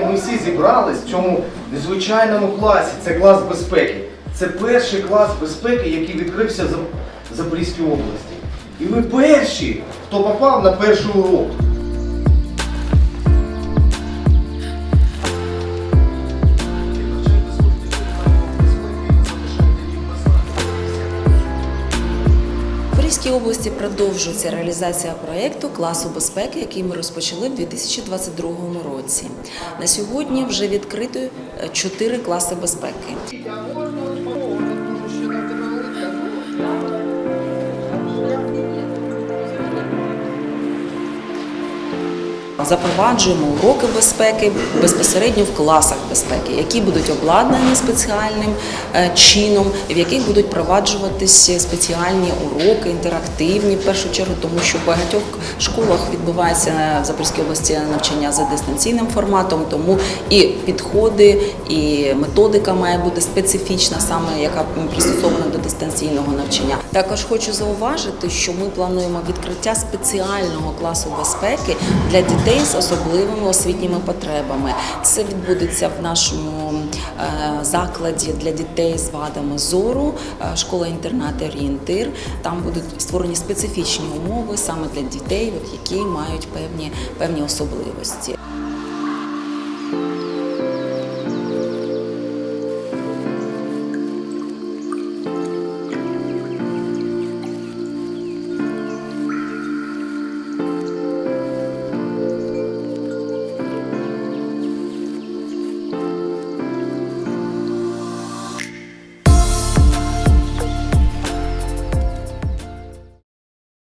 ми всі зібрались в цьому незвичайному класі. Це клас безпеки. Це перший клас безпеки, який відкрився в Запорізькій області. І ви перші, хто попав на перший урок. В області продовжується реалізація проєкту класу безпеки, який ми розпочали в 2022 році. На сьогодні вже відкрито е, чотири класи безпеки. Запроваджуємо уроки безпеки безпосередньо в класах безпеки, які будуть обладнані спеціальним е, чином, в яких будуть проваджуватися спеціальні уроки, інтерактивні в першу чергу, тому що в багатьох школах відбувається в Запорізькій області навчання за дистанційним форматом, тому і підходи, і методика має бути специфічна, саме яка пристосована до дистанційного навчання. Також хочу зауважити, що ми плануємо відкриття спеціального класу безпеки для дітей з особливими освітніми потребами. Це відбудеться в нашому е, закладі для дітей з вадами зору, е, школа-інтернат орієнтир. Там будуть створені специфічні умови саме для дітей, які мають певні, певні особливості.